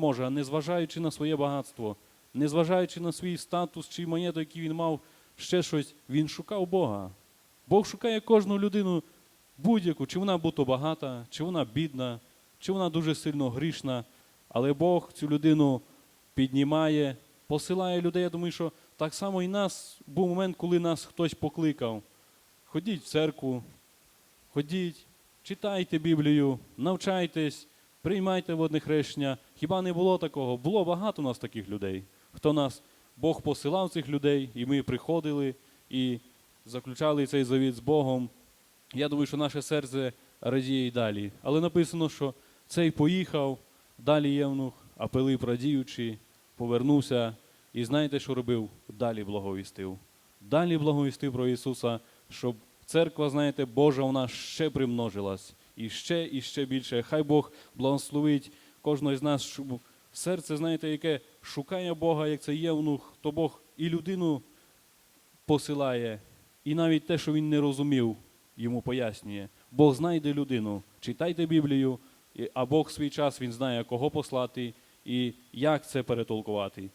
може, незважаючи на своє багатство, незважаючи на свій статус чи монету, який він мав, ще щось, він шукав Бога. Бог шукає кожну людину будь-яку, чи вона будь-то багата, чи вона бідна, чи вона дуже сильно грішна, але Бог цю людину піднімає, посилає людей. Я думаю, що так само і нас був момент, коли нас хтось покликав. Ходіть в церкву, ходіть, читайте Біблію, навчайтесь, приймайте водне хрещення. Хіба не було такого? Було багато у нас таких людей. Хто нас, Бог посилав цих людей, і ми приходили і заключали цей завіт з Богом. Я думаю, що наше серце радіє і далі. Але написано, що цей поїхав, далі євнух, а Пилип радіючи, повернувся. І знаєте, що робив? Далі благовістив. Далі благовістив про Ісуса, щоб церква, знаєте, Божа вона ще примножилась. І ще, і ще більше. Хай Бог благословить кожного з нас, щоб серце, знаєте, яке шукає Бога, як це євнух, то Бог і людину посилає, і навіть те, що він не розумів, йому пояснює. Бог знайде людину. Читайте Біблію, а Бог свій час він знає, кого послати і як це перетолкувати.